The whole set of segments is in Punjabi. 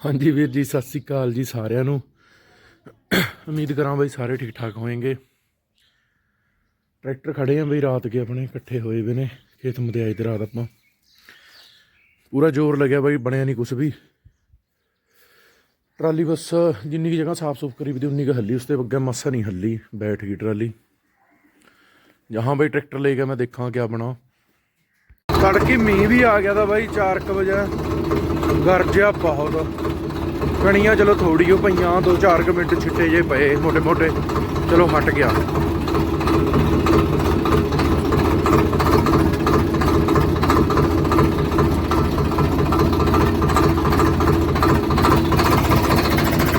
ਹਾਂਜੀ ਵੀਰ ਜੀ, ਸਤਿ ਸ੍ਰੀ ਅਕਾਲ ਜੀ ਸਾਰਿਆਂ ਨੂੰ। ਉਮੀਦ ਕਰਾਂ ਬਈ ਸਾਰੇ ਠੀਕ ਠਾਕ ਹੋਣਗੇ ਟਰੈਕਟਰ ਖੜੇ ਆ ਬਈ ਰਾਤ ਕੇ ਆਪਣੇ, ਇਕੱਠੇ ਹੋਏ ਵੇ ਨੇ, ਖੇਤ ਮਧਿਆਈ ਤੇ ਰਾਤ ਆਪਾਂ। ਪੂਰਾ ਜ਼ੋਰ ਲੱਗਿਆ ਬਈ, ਬਣਿਆ ਨਹੀਂ ਕੁਛ ਵੀ। ਟਰਾਲੀ ਬਸ ਜਿੰਨੀ ਕੀ ਜਗ੍ਹਾ ਸਾਫ਼ ਸੁਫ ਕਰੀ ਵੀ ਉਨੀ ਕੁ ਹੱਲੀ, ਉਸ ਤੇ ਅੱਗੇ ਮਸਾ ਨਹੀਂ ਹੱਲੀ, ਬੈਠ ਗਈ ਟਰਾਲੀ। ਜਹਾਂ ਬਈ ਟਰੈਕਟਰ ਲੈ ਗਿਆ ਮੈਂ ਦੇਖਾਂ ਕਿਆ ਬਣਾ ਤੜਕੀ ਮੀਂਹ ਵੀ ਆ ਗਿਆ ਤਾਂ ਬਾਈ 4:00 ਵਜੇ। ਗਰਜਿਆ ਬਹੁਤ। ਕਣੀਆਂ ਚਲੋ ਥੋੜੀ ਹੋ ਪਈਆਂ 2-4 ਮਿੰਟ ਛਿੱਟੇ ਜੇ ਪਏ ਮੋٹے-ਮੋٹے ਚਲੋ ਹਟ ਗਿਆ।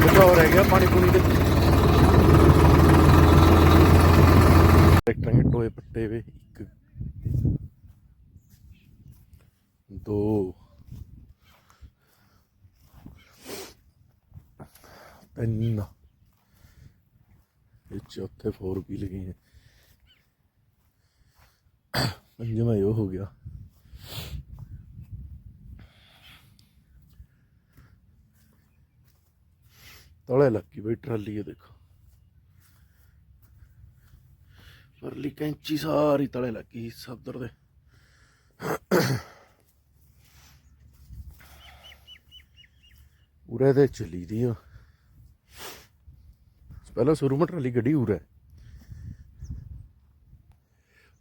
ਬਚਾਓ ਰਹਿ ਪਾਣੀ ਪੂਣੀ ਦੇ। ਵੇ, ਇੱਕ, ਦੋ। ਤਿੰਨ ਇਹ ਚੌਥੇ 4 ਵੀ ਲਗੀ ਹੈ? ਪੰਜਵਾਂ ਇਹ ਹੋ ਗਿਆ। ਤਲੇ ਲੱਗੀ ਬਈ ਟਰਾਲੀ, ਇਹ ਦੇਖੋ। ਪਰਲੀ ਕੈਂਚੀ ਸਾਰੀ ਤਲੇ ਲੱਗੀ ਸਦਰ ਦੇ। ਉਰੇ ਤੇ ਚਲੀ ਦੀ ਆ। ਪਹਿਲਾਂ ਸ਼ੁਰੂ ਮਟ ਟਰਾਲੀ ਗੱਡੀ ਹੈ।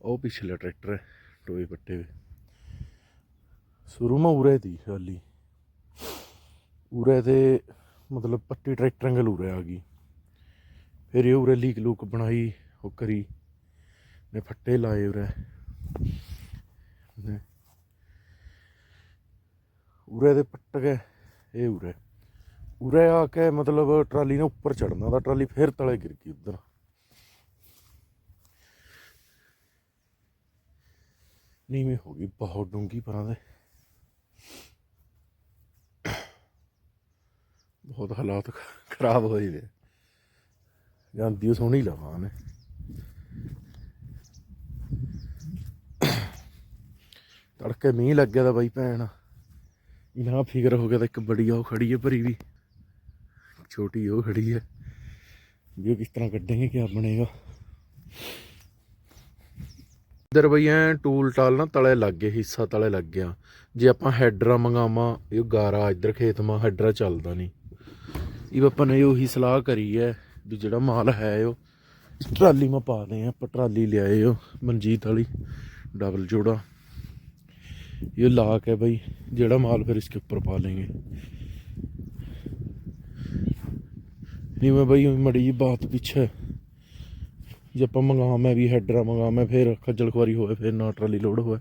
ਉਹ ਪਿਛਲਾ ਟਰੈਕਟਰ ਹੈ, ਟੋਏ ਪੱਟੇ ਹੋਏ। ਸ਼ੁਰੂ ਮਾ ਉਰੇ ਦੀ ਟਰਾਲੀ। ਉਰੇ ਤੇ ਮਤਲਬ ਪੱਟੀ ਟਰੈਕਟਰ ਅੰਗਲ ਉਰੇ ਆ ਗਈ। ਫਿਰ ਇਹ ਉਰੇ ਲੀਕ ਲੂਕ ਬਣਾਈ, ਉਹ ਕਰੀ। ਨੇ ਫੱਟੇ ਲਾਏ ਉਰੇ। ਉਰੇ ਦੇ ਪੱਟ ਗਏ, ਇਹ ਉਰੇ ਉਰੇ ਆ ਕੇ ਮਤਲਬ ਟਰਾਲੀ ਨੇ ਉੱਪਰ ਚੜਨਾ ਤਾਂ ਟਰਾਲੀ ਫੇਰ ਤਲੇ ਗਿਰ ਗਈ ਉਧਰ। ਨੀਵੇਂ ਹੋ ਗਈ, ਬਹੁਤ ਡੂੰਗੀ ਪਰਾਂ ਦੇ। ਬਹੁਤ ਹਾਲਾਤ ਖਰਾਬ ਹੋਏ ਵੇ ਜਾਂਦੀ ਸੋਹਣੀ ਲਵਾਂ ਨੇ ਤੜਕੇ ਮੀਂਹ ਲੱਗਿਆ ਤਾਂ ਬਾਈ ਭੈਣ ਇਹਨਾਂ ਫਿਕਰ ਹੋ ਗਿਆ ਤਾਂ ਇੱਕ ਬੜੀ ਆ ਉਹ ਖੜੀ ਹੈ ਭਰੀ ਵੀ। ਛੋਟੀ ਉਹ ਖੜੀ ਹੈ। है ये किस तरह कटेंगे क्या ਬਣੇਗਾ। ਇਧਰ ਬਈ ਐ ਟੂਲ ਟਾਲ ਨਾ ਤਲੇ ਲੱਗ ਗਏ, ਹਿੱਸਾ ਤਲੇ ਲੱਗ ਗਿਆ। ਜੇ ਆਪਾਂ ਹੈਡਰਾ ਮੰਗਾਵਾਂ, ਇਹ ਗਾਰਾ ਇਧਰ ਖੇਤ ਮਾ, ਹੈਡਰਾ ਚੱਲਦਾ ਨਹੀਂ। ਇਹ ਆਪਾਂ ਨੇ ਉਹੀ ਸਲਾਹ ਕਰੀ ਹੈ ਵੀ ਜਿਹੜਾ ਮਾਲ ਹੈ ਉਹ ਟਰਾਲੀ ਮਾ ਪਾ ਦੇ ਆ ਪਟਰਾਲੀ ਲਿਆਏ ਹੋ ਮਨਜੀਤ ਵਾਲੀ, ਡਬਲ ਜੋੜਾ। ਇਹ ਲਾਕ ਹੈ ਬਈ, ਜਿਹੜਾ ਮਾਲ ਫਿਰ ਇਸਕੇ ਉੱਪਰ ਪਾ ਲੇਗੇ नहीं मैं भाई मड़ी जी बात पीछे जे आप मंगा मैं भी हैडरा मंगा मैं फिर खज्जल खुआरी होए फिर ना ट्राली लोड होए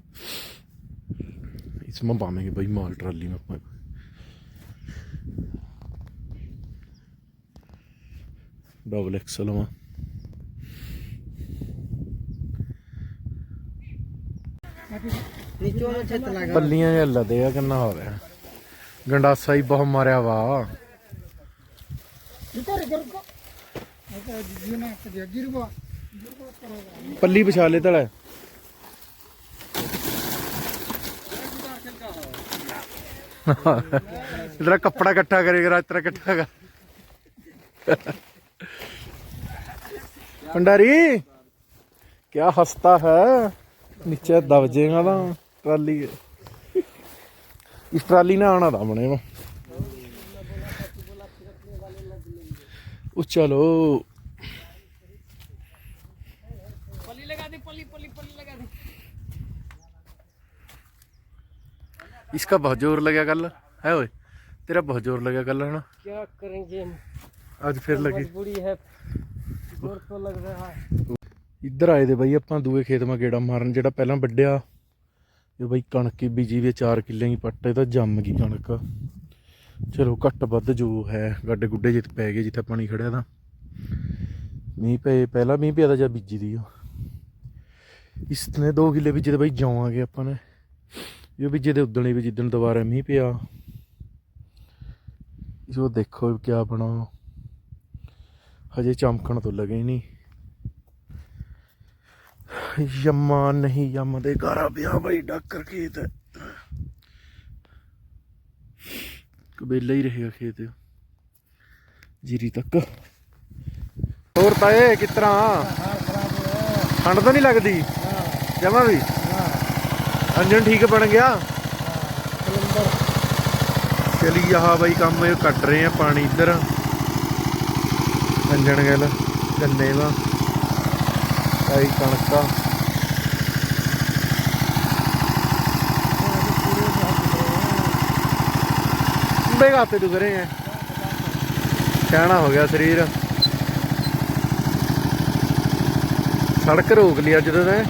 इसमें पावेंगे भाई माल ट्राली में अपन डबल एक्सल वहाँ नीचों में छत लगा ਪੱਲੀਆਂ ਜਿਹਾ ਲੱਦੇ ਆ ਕਿੰਨਾ ਹੋ ਰਿਹਾ ਗੰਡਾਸਾ ਪੱਲੀ ਵਿਛਾ ਲੈ ਤਲਾ ਇਧਰ ਕੱਪੜਾ ਇਕੱਠਾ ਕਰੇਗਾ, ਇਤਰਾ ਇਕੱਠਾ ਕਰ। ਭੰਡਾਰੀ, ਕਿਆ ਹਸਤਾ ਹੈ? ਨੀਚੇ ਦਬ ਜੇਗਾ ਤਾਂ ਟਰਾਲੀ। ਇਸ ਟਰਾਲੀ ਨਾਲ ਆਣਾ ਦਾ ਬਣੇ ਵਾ ओ चलो पली लगा दे पली पली पली लगा दे इसका बहुत जोर लगा कल है ओए तेरा बहुत जोर लगा कल है ना क्या करेंगे हम आज फिर लगी मजबूरी है जोर तो लग रहा है ਇੱਧਰ ਆਏ ਦੇ ਬਾਈ ਆਪਾਂ ਦੂਏ ਖੇਤ ਮਾ ਗੇੜਾ ਮਾਰਨ ਜਿਹੜਾ ਪਹਿਲਾਂ ਵੱਡਿਆ ਇਹ ਬਾਈ ਕਣਕ ਹੀ ਬੀਜੀ ਵੀ 4 ਕਿੱਲਿਆਂ ਦੀ ਪੱਟ ਇਹ ਤਾਂ ਜੰਮ ਗਈ ਕਣਕ ਚਲੋ ਘੱਟ ਵੱਧ ਜੋ ਹੈ, ਗੱਡੇ ਗੁੱਡੇ ਜਿੱਤ ਪੈ ਗਏ ਜਿੱਥੇ ਪਾਣੀ ਖੜਿਆ ਤਾਂ। ਮੀਂਹ ਪਏ, ਪਹਿਲਾਂ ਮੀਂਹ ਪਿਆ ਤਾਂ ਜਦ ਬੀਜੀ ਦੀ ਉਹ। ਇਸ 2 ਕਿੱਲੇ ਬੀਜੇ ਤੇ ਬਾਈ ਜਾਵਾਂਗੇ ਆਪਾਂ ਨੇ। ਇਹ ਬੀਜੇ ਦੇ ਉਦਣੇ ਵੀ ਜਿੱਦਣ ਦੁਬਾਰਾ ਮੀਂਹ ਪਿਆ। ਜੋ ਦੇਖੋ ਕਿਆ ਬਣਾ। ਹਜੇ ਚਮਕਣ ਤੋਂ ਲੱਗੇ ਨਹੀਂ। ਯਮਾ ਨਹੀਂ ਯਮ ਦੇ ਘਰ ਪਿਆ ਬਈ, ਡਾਕਰ ਖੇਤ। ਕਬੇਲਾ ਹੀ ਰਹੇਗਾ ਖੇਤ। ਜੀਰੀ ਤੱਕ। ਹੋਰ ਤਾਏ, ਕਿਸ ਤਰ੍ਹਾਂ? ਠੰਡ ਤਾਂ ਨਹੀਂ ਲੱਗਦੀ? ਜਮਾ ਵੀ? ਅੰਜਨ ਠੀਕ ਬਣ ਗਿਆ? ਚਲੀ ਆਹ ਬਾਈ ਕੰਮ, ਇਹ ਕੱਟ ਰਹੇ ਆ ਪਾਣੀ ਇੱਧਰ। ਅੰਜਣ ਗੱਲ, ਗੰਨੇ ਦਾ। ਆਈ ਕਣਕਾਂ ਬੇਗਾਤੇ ਤੂੰ ਕਰੇ ਹੈ ਕਹਿਣਾ ਹੋ ਗਿਆ ਸਰੀਰ। ਸੜਕ ਰੋਕ ਲਈ ਅੱਜ ਤਾਂ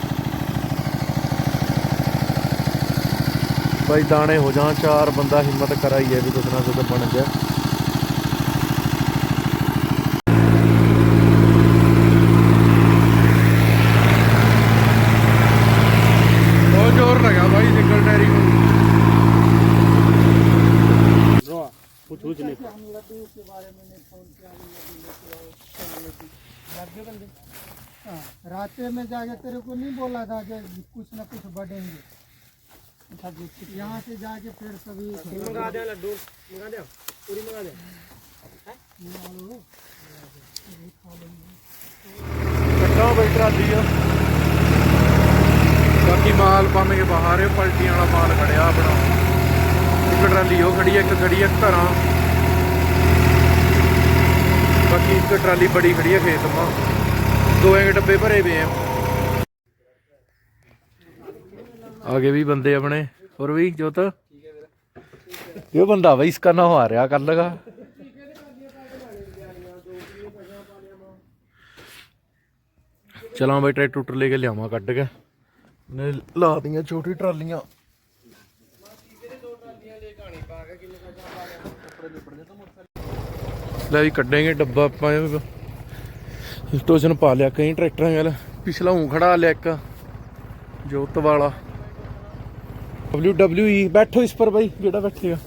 ਬਾਈ ਦਾਣੇ ਹੋ ਜਾਣ, ਚਾਰ ਬੰਦਾ ਹਿੰਮਤ ਕਰਾਈਏ ਵੀ ਕੁਛ ਨਾ ਕੁਛ ਬਣ ਜਾ में जाके तेरे को नहीं बोला था कि कुछ ना कुछ बढ़ेंगे यहाँ से जाके फिर सभी मंगा दे लड्डू मंगा दे पूरी मंगा दे ਕੱਟਾਂ ਬਈ ਟਰਾਲੀ ਆ ਬਾਕੀ ਮਾਲ ਪਾਵੇਂ ਕੇ ਬਾਹਰ ਇਹ ਪਲਟੀਆਂ ਵਾਲਾ ਮਾਲ ਖੜਿਆ ਆਪਣਾ ਇੱਕ ਟਰਾਲੀ ਉਹ ਖੜੀ ਆ ਇੱਕ ਖੜੀ ਆ ਘਰਾਂ ਬਾਕੀ ਇੱਕ ਟਰਾਲੀ ਬੜੀ ਖੜੀ ਆ ਖੇਤ ਮਾ ਦੋਵੇਂ ਕੇ ਡੱਬੇ ਭਰੇ ਪਏ ਆ ਆਗੇ ਵੀ ਬੰਦੇ ਆਪਣੇ ਹੋਰ ਵੀ ਜੋਤ? ਇਹ ਬੰਦਾ ਬਈ ਇਸਕਾ ਨਾ ਹੋ ਆ ਰਿਹਾ ਕੱਲ ਲਗਾ ਚਲਾਂ ਬਈ ਟਰੈਕਟਰ ਟੁੱਟ ਲੈ ਕੇ ਲਿਆਵਾਂ ਕੱਢ ਕੇ। ਨੇ ਲਾ ਦੀਆਂ ਛੋਟੀ ਟਰਾਲੀਆਂ। ਲੈ ਵੀ ਕੱਢਾਂਗੇ ਡੱਬਾ ਆਪਾਂ ਸਟੋਸ਼ਨ ਪਾ ਲਿਆ ਕਈ ਟਰੈਕਟਰਾਂ ਨਾਲ। ਪਿਛਲਾ ਹੂੰ ਖੜਾ ਲਿਆ ਇੱਕ ਜੋਤ ਵਾਲਾ। WWE ਬੈਠੋ ਇਸ ਪਰ ਬਾਈ, ਜਿਹੜਾ ਬੈਠੇਗਾ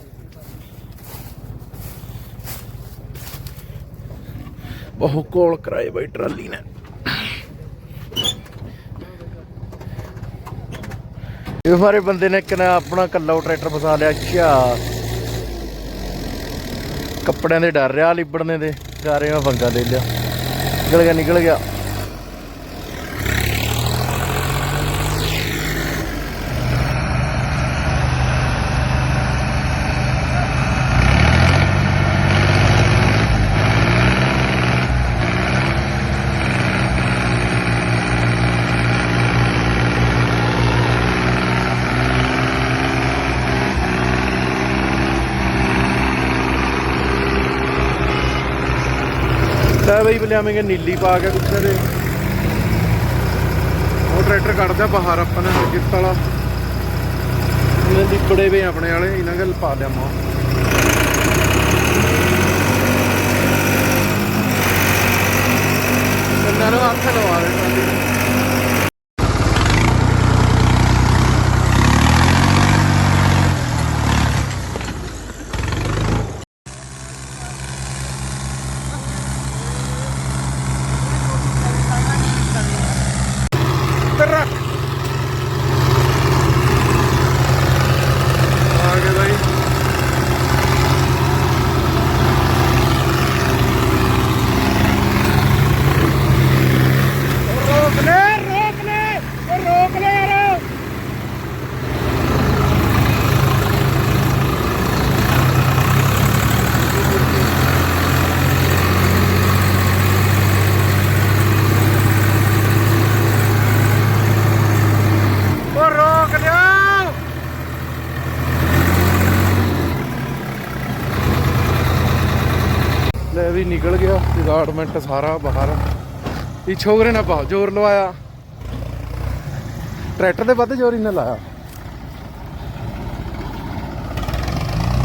ਬਹੁਤ ਕੋਲ ਕਰਾਏ ਬਾਈ ਟਰਾਲੀ ਨੇ। ਇਹ ਸਾਰੇ ਬੰਦੇ ਨੇ ਕਿਨਾ ਆਪਣਾ ਕੱਲਾ ਟਰੈਕਟਰ ਫਸਾ ਲਿਆ, ਅੱਛਾ। ਕੱਪੜਿਆਂ ਦੇ ਡਰ ਰਿਹਾ, ਲਿਬੜਨੇ ਦੇ। ਚਾਰੇ ਮੈਂ ਪੰਗਾ ਲੈ ਲਿਆ। ਨਿਕਲ ਗਿਆ ਨਿਕਲ ਗਿਆ। ਲੈ ਬਈ ਲਿਆਵਾਂਗੇ ਨੀਲੀ ਪਾ ਕੇ ਕੁੱਤੇ ਦੇ ਉਹ ਟਰੈਕਟਰ ਕੱਢਦਾ ਬਾਹਰ ਆਪਾਂ ਨੇ ਗਿਫਟ ਵਾਲਾ ਇਹਨਾਂ ਦੀ ਬੜੇ ਵੇ ਆਪਣੇ ਵਾਲੇ ਇਹਨਾਂ ਗੱਲ ਪਾ ਲਿਆ ਮਾਂ ਇਹਨਾਂ ਨੂੰ ਹੱਥ ਲਵਾ ਦੇ ਟਰਾਲੀ ਨੂੰ। ਉੱਧਰ ਰੱਖ ਆ ਗਏ ਬਾਈ ਰੋਕ ਲੈ ਰੋਕ ਲੈ ਉਹ ਰੋਕ ਲੈ ਯਾਰ ਉਹ ਰੋਕ ਲਿਆ ਲੈ ਵੀ ਨਿਕਲ ਗਿਆ ਡਿਪਾਰਟਮੈਂਟ ਸਾਰਾ ਬਾਹਰ। ਇਹ ਛੋਗਰੇ ਨੇ ਬਹੁਤ ਜ਼ੋਰ ਲਵਾਇਆ। ਟਰੈਕਟਰ ਦੇ ਵੱਧ ਜ਼ੋਰ ਹੀ ਲਾਇਆ।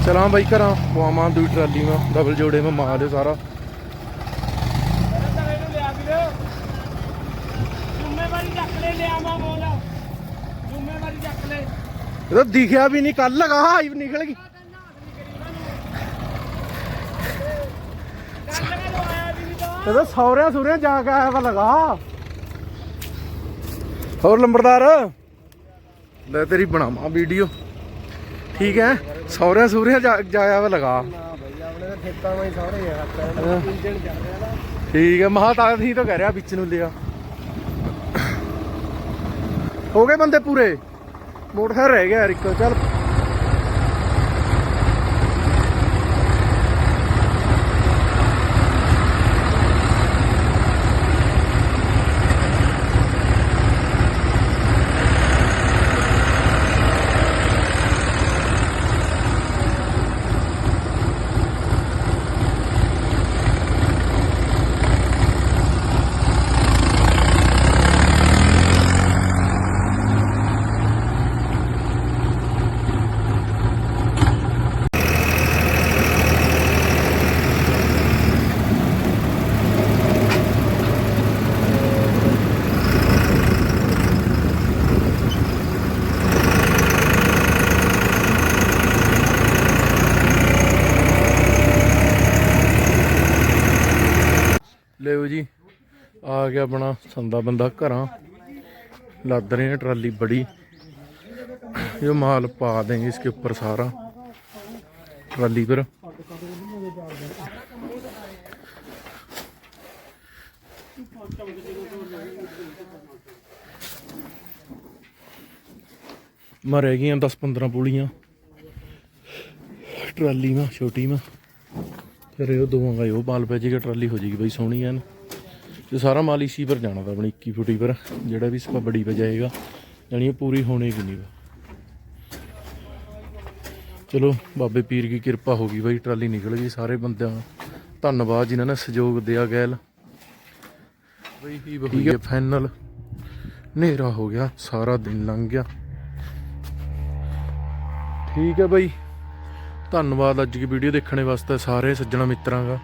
ਚਲਾਂ ਬਾਈ ਘਰਾਂ ਪਵਾਵਾਂ ਦੂਈ ਟਰਾਲੀ ਮਾ ਡਬਲ ਜੋੜੇ ਮਾ ਮਾਰ ਦਿਓ ਸਾਰਾ। ਇਹ ਤਾਂ ਦਿਖਿਆ ਵੀ ਨਹੀਂ ਕੱਲ ਲਗਾ ਹਾਈ ਨਿਕਲ ਗਈ ਚੱਲ ਲਗਾ ਲਵਾਇਆ ਤਾਂ ਸੌਰਿਆਂ ਸੂਰਿਆਂ ਜਾ ਕੇ ਆਇਆ ਵਾ ਲਗਾ। ਹੋਰ ਲੰਬੜਦਾਰ? ਲੈ ਤੇਰੀ ਬਣਾਵਾਂ ਵੀਡੀਓ। ਠੀਕ ਹੈ? ਸੌਰਿਆਂ ਸੂਰਿਆਂ ਜਾ- ਜਾਇਆ ਵਾ ਲਗਾ। ਠੀਕ ਹੈ ਮਹਾ ਤਾਂ ਹੀ ਤਾਂ ਕਹਿ ਰਿਹਾ ਵਿੱਚ ਨੂੰ ਲਿਆ। ਹੋ ਗਏ ਬੰਦੇ ਪੂਰੇ। ਮੋਟਰਸਾਈਕਲ ਰਹਿ ਗਿਆ ਯਾਰ ਇੱਕ ਚੱਲ। ਆ ਗਿਆ ਆਪਣਾ ਸੰਦਾ ਬੰਦਾ ਘਰਾਂ ਲੱਦ ਰਹੇ हैं ट्राली बड़ी जो माल पा देंगे इसके ऊपर सारा ट्राली पर ਮੈਂ ਰਹਿ ਗਈਆਂ 10 15 ਪੁਲੀਆਂ ਟਰਾਲੀ ਮਾ ਛੋਟੀ ਮਾ ਫਿਰ ਇਹ ਦੋਵਾਂਗਾ ਉਹ ਮਾਲ ਪੈ ਜਾਏਗਾ ਟਰਾਲੀ ਹੋ ਜਾਏਗੀ ਬਈ ਸੋਹਣੀ ਐਨ ਤੇ ਸਾਰਾ ਮਾਲ ਇਸੀ ਪਰ ਜਾਣਾ ਤਾਂ ਆਪਣੀ 21 ਫੁੱਟੀ ਪਰ, ਜਿਹੜਾ ਵੀ ਸਪਾ ਬੜੀ ਵਜਾਏਗਾ ਜਾਏਗਾ ਜਾਣੀ ਪੂਰੀ ਹੋਣੀ ਕਿ ਨਹੀਂ ਚਲੋ, ਬਾਬੇ ਪੀਰ ਦੀ ਕਿਰਪਾ ਹੋ ਗਈ ਬਾਈ, ਟਰਾਲੀ ਨਿਕਲ ਗਈ, ਸਾਰੇ ਬੰਦਿਆਂ ਦਾ ਧੰਨਵਾਦ, ਜਿਨ੍ਹਾਂ ਨੇ ਸਹਿਯੋਗ ਦਿਆ ਗੈਲ। ਬਈ ਹੀ ਹੋਈ ਫਾਈਨਲ ਹਨੇਰਾ ਹੋ ਗਿਆ, ਸਾਰਾ ਦਿਨ ਲੰਘ ਗਿਆ। ਠੀਕ ਹੈ ਬਾਈ। ਧੰਨਵਾਦ, ਅੱਜ ਦੀ ਵੀਡੀਓ ਦੇਖਣ ਵਾਸਤੇ ਸਾਰੇ ਸੱਜਣਾ ਮਿੱਤਰਾਂ ਦਾ।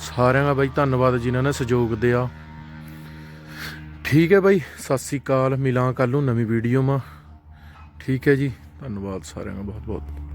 ਸਾਰਿਆਂ ਦਾ ਬਾਈ ਧੰਨਵਾਦ ਜਿਨ੍ਹਾਂ ਨੇ ਸਹਿਯੋਗ ਦਿਆ। ਠੀਕ ਹੈ ਬਾਈ, ਸਤਿ ਸ੍ਰੀ ਅਕਾਲ, ਮਿਲਾਂ ਕੱਲ ਨੂੰ ਨਵੀਂ ਵੀਡੀਓ ਮਾ ਠੀਕ ਹੈ ਜੀ, ਧੰਨਵਾਦ ਸਾਰਿਆਂ ਦਾ ਬਹੁਤ ਬਹੁਤ